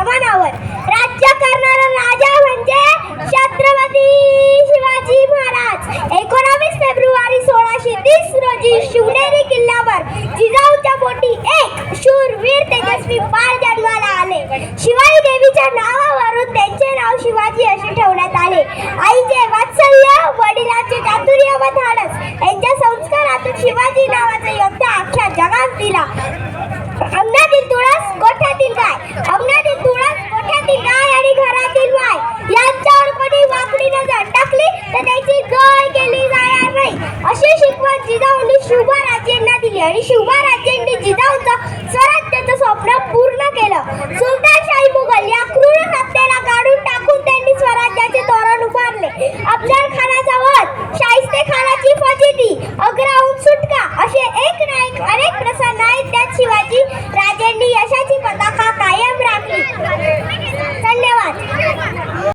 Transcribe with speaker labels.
Speaker 1: रावणावर राज्य करणारा राजा म्हणजे छत्रपती शिवाजी महाराज. एकोणावीस फेब्रुवारी सोळाशे तीस रोजी शिवनेरी किल्ल्यावर जिजाऊच्या बोटी एक शूरवीर तेजस्वी बाळ जन्माला आले. शिवाजी देवीच्या नावावरून त्यांचे नाव शिवाजी असे ठेवण्यात आले. आईचे वात्सल्य वडिलांचे चातुर्य व धाडस यांच्या संस्कारातून शिवाजी नावाचा योद्धा अख्ख्या जगात दिला. जिजाऊंनी शिवबाराजेंना दिली आणि शिवबाराजेंनी जिजाऊंचा स्वराज्याचं स्वप्न पूर्ण केलं. सुलतानशाही मुघल या क्रूर सत्तेला काढून टाकून त्यांनी स्वराज्याचे तोरण उभारले. अफजल खानाचा वध शाहिस्ते खानाची फजिती अग्राहून सुटका असे एक